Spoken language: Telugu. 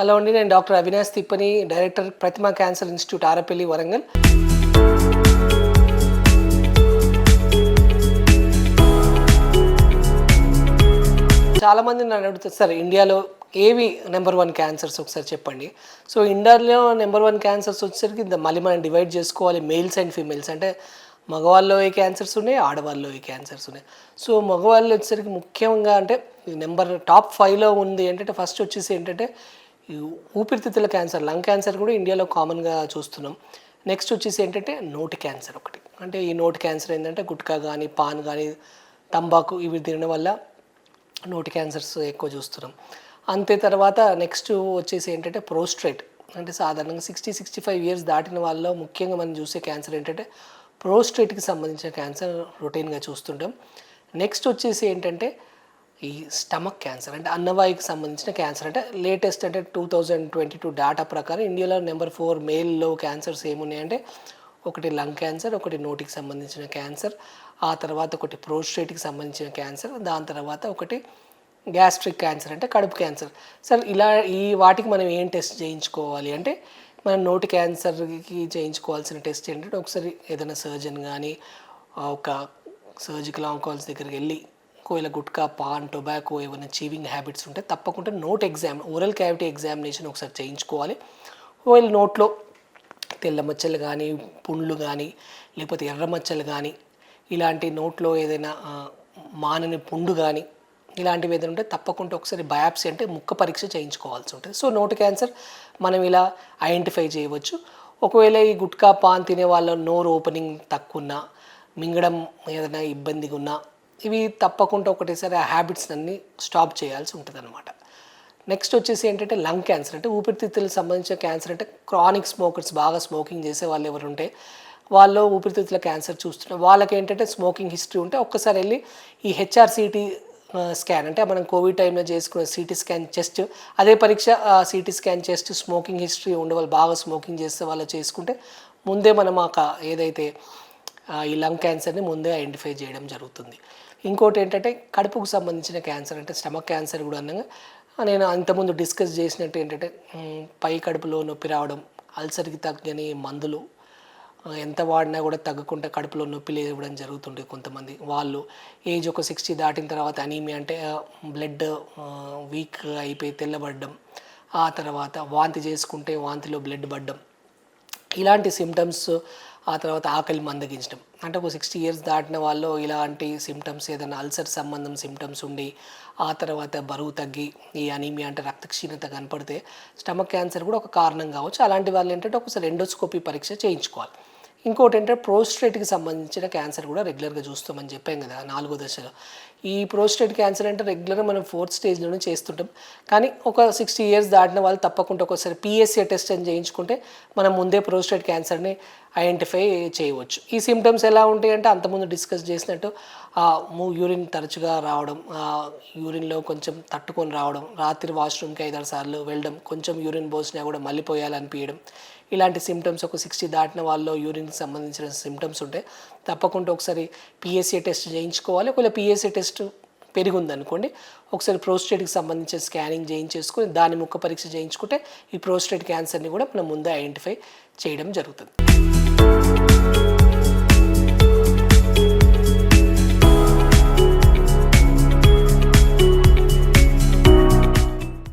హలో అండి నేను doctor Avinash Tippani director Prathima cancer institute Arepalli Warangal. చాలామంది నన్ను అడుగుతారు సార్ ఇండియాలో ఏవి నెంబర్ వన్ క్యాన్సర్స్? ఒకసారి చెప్పండి. సో ఇండియాలో నెంబర్ వన్ క్యాన్సర్స్ వచ్చేసరికి మళ్ళీ మనం డివైడ్ చేసుకోవాలి మేల్స్ అండ్ ఫీమేల్స్. అంటే మగవాళ్ళలో ఏ క్యాన్సర్స్ ఉన్నాయి ఆడవాళ్ళలో ఏ క్యాన్సర్స్ ఉన్నాయి. సో మగవాళ్ళు వచ్చేసరికి ముఖ్యంగా అంటే నెంబర్ టాప్ ఫైవ్లో ఉంది ఏంటంటే ఫస్ట్ వచ్చేసి ఏంటంటే ఊపిరితిత్తుల క్యాన్సర్ లంగ్ క్యాన్సర్ కూడా ఇండియాలో కామన్గా చూస్తున్నాం. నెక్స్ట్ వచ్చేసి ఏంటంటే నోటి క్యాన్సర్ ఒకటి. అంటే ఈ నోటి క్యాన్సర్ ఏంటంటే గుట్కా కానీ పాన్ కానీ తంబాకు ఇవి తినడం వల్ల నోటి క్యాన్సర్స్ ఎక్కువ చూస్తున్నాం. అంతే తర్వాత నెక్స్ట్ వచ్చేసి ఏంటంటే ప్రోస్ట్రేట్. అంటే సాధారణంగా సిక్స్టీ సిక్స్టీ ఫైవ్ ఇయర్స్ దాటిన వాళ్ళలో ముఖ్యంగా మనం చూసే క్యాన్సర్ ఏంటంటే ప్రోస్ట్రేట్కి సంబంధించిన క్యాన్సర్ రొటీన్గా చూస్తుంటాం. నెక్స్ట్ వచ్చేసి ఏంటంటే ఈ స్టమక్ క్యాన్సర్ అంటే అన్నవాయికి సంబంధించిన క్యాన్సర్ అంటే లేటెస్ట్ అంటే two thousand twenty two data ప్రకారం ఇండియాలో నెంబర్ ఫోర్ మేల్లో క్యాన్సర్స్ ఏమున్నాయంటే ఒకటి లంగ్ క్యాన్సర్ ఒకటి నోటికి సంబంధించిన క్యాన్సర్ ఆ తర్వాత ఒకటి ప్రోస్టేట్కి సంబంధించిన క్యాన్సర్ దాని తర్వాత ఒకటి గ్యాస్ట్రిక్ క్యాన్సర్ అంటే కడుపు క్యాన్సర్. సార్ ఇలా ఈ వాటికి మనం ఏం టెస్ట్ చేయించుకోవాలి అంటే మనం నోటి క్యాన్సర్కి చేయించుకోవాల్సిన టెస్ట్ ఏంటంటే ఒకసారి ఏదైనా సర్జన్ కానీ ఒక సర్జికల్ ఆంకాలజీ దగ్గరికి వెళ్ళి ఒకవేళ గుట్కా పాన్ టొబాకో ఏమైనా చీవింగ్ హ్యాబిట్స్ ఉంటే తప్పకుండా note exam oral cavity examination ఒకసారి చేయించుకోవాలి. ఒకవేళ నోట్లో తెల్ల మచ్చలు కానీ పుండ్లు కానీ లేకపోతే ఎర్ర మచ్చలు కానీ ఇలాంటి నోట్లో ఏదైనా మానని పుండు కానీ ఇలాంటివి ఏదైనా ఉంటే తప్పకుండా ఒకసారి బయాప్సీ అంటే ముక్క పరీక్ష చేయించుకోవాల్సి ఉంటుంది. సో నోటు క్యాన్సర్ మనం ఇలా ఐడెంటిఫై చేయవచ్చు. ఒకవేళ ఈ గుట్కా పాన్ తినే వాళ్ళ నోరు ఓపెనింగ్ తక్కువ ఉన్నా మింగడం ఏదైనా ఇబ్బందిగా ఉన్నా ఇవి తప్పకుండా ఒకటేసారి ఆ హ్యాబిట్స్ అన్ని స్టాప్ చేయాల్సి ఉంటుంది నెక్స్ట్ వచ్చేసి ఏంటంటే లంగ్ క్యాన్సర్. అంటే ఊపిరితిత్తులకు సంబంధించిన క్యాన్సర్ అంటే క్రానిక్ స్మోకర్స్ బాగా స్మోకింగ్ చేసే వాళ్ళు ఎవరు ఉంటే వాళ్ళు ఊపిరితిత్తుల క్యాన్సర్ చూస్తున్నారు వాళ్ళకి ఏంటంటే స్మోకింగ్ హిస్టరీ ఉంటే ఒక్కసారి వెళ్ళి ఈ హెచ్ఆర్సిటీ స్కాన్ అంటే మనం కోవిడ్ టైంలో చేసుకున్న సిటీ స్కాన్ చెస్ట్ అదే పరీక్ష CT scan chest smoking history ఉండే వాళ్ళు బాగా స్మోకింగ్ చేస్తే వాళ్ళు చేసుకుంటే ముందే మనం ఆ ఏదైతే ఈ లంగ్ క్యాన్సర్ని ముందే ఐడెంటిఫై చేయడం జరుగుతుంది. ఇంకోటి ఏంటంటే కడుపుకు సంబంధించిన క్యాన్సర్ అంటే స్టమక్ క్యాన్సర్ కూడా అనగా నేను అంతకుముందు డిస్కస్ చేసినట్టు ఏంటంటే పై కడుపులో నొప్పి రావడం అల్సర్కి తగ్గని మందులు ఎంత వాడినా కూడా తగ్గకుండా కడుపులో నొప్పి లేవడం జరుగుతుండే కొంతమంది. వాళ్ళు ఏజ్ ఒక సిక్స్టీ దాటిన తర్వాత అనీమియా అంటే బ్లడ్ వీక్ అయిపోయి తెల్లబడడం ఆ తర్వాత వాంతి చేసుకుంటే వాంతిలో బ్లడ్ పడడం ఇలాంటి సిమ్టమ్స్ ఆ తర్వాత ఆకలి మందగించడం. అంటే ఒక సిక్స్టీ ఇయర్స్ దాటిన వాళ్ళు ఇలాంటి సిమ్టమ్స్ ఏదైనా అల్సర్ సంబంధం సిమ్టమ్స్ ఉండి ఆ తర్వాత బరువు తగ్గి ఈ అనీమియా అంటే రక్తక్షీణత కనపడితే స్టమక్ క్యాన్సర్ కూడా ఒక కారణం కావచ్చు. అలాంటి వాళ్ళు ఏంటంటే ఒకసారి ఎండోస్కోపీ పరీక్ష చేయించుకోవాలి. ఇంకోటి ఏంటంటే ప్రోస్ట్రేట్కి సంబంధించిన క్యాన్సర్ కూడా రెగ్యులర్గా చూస్తామని చెప్పాం కదా నాలుగో దశలో. ఈ ప్రోస్టేట్ క్యాన్సర్ అంటే రెగ్యులర్గా మనం ఫోర్త్ స్టేజ్లోనే చేస్తుంటాం. కానీ ఒక సిక్స్టీ ఇయర్స్ దాటిన వాళ్ళు తప్పకుండా ఒకసారి పిఎస్సీ టెస్ట్ అని చేయించుకుంటే మనం ముందే ప్రోస్టేట్ క్యాన్సర్ని ఐడెంటిఫై చేయవచ్చు. ఈ సిమ్టమ్స్ ఎలా ఉంటాయంటే అంతకుముందు డిస్కస్ చేసినట్టు మూ- యూరిన్ తరచుగా రావడం యూరిన్లో కొంచెం తట్టుకొని రావడం రాత్రి వాష్రూమ్కి ఐదారు సార్లు వెళ్ళడం కొంచెం యూరిన్ పోసినా కూడా మళ్ళీ పోయాలనిపించడం ఇలాంటి సిమ్టమ్స్ ఒక సిక్స్టీ దాటిన వాళ్ళలో యూరిన్కి సంబంధించిన సిమ్టమ్స్ ఉంటే తప్పకుండా ఒకసారి పిఎస్సీ టెస్ట్ చేయించుకోవాలి. ఒకవేళ పిఎస్సీ టెస్ట్ టెస్ట్ పెరిగిందనుకోండి ఒకసారి ప్రోస్టేట్కి సంబంధించిన స్కానింగ్ చేయించేసుకొని దాని ముక్క పరీక్ష చేయించుకుంటే ఈ ప్రోస్టేట్ క్యాన్సర్ని కూడా మనం ముందే ఐడెంటిఫై చేయడం జరుగుతుంది.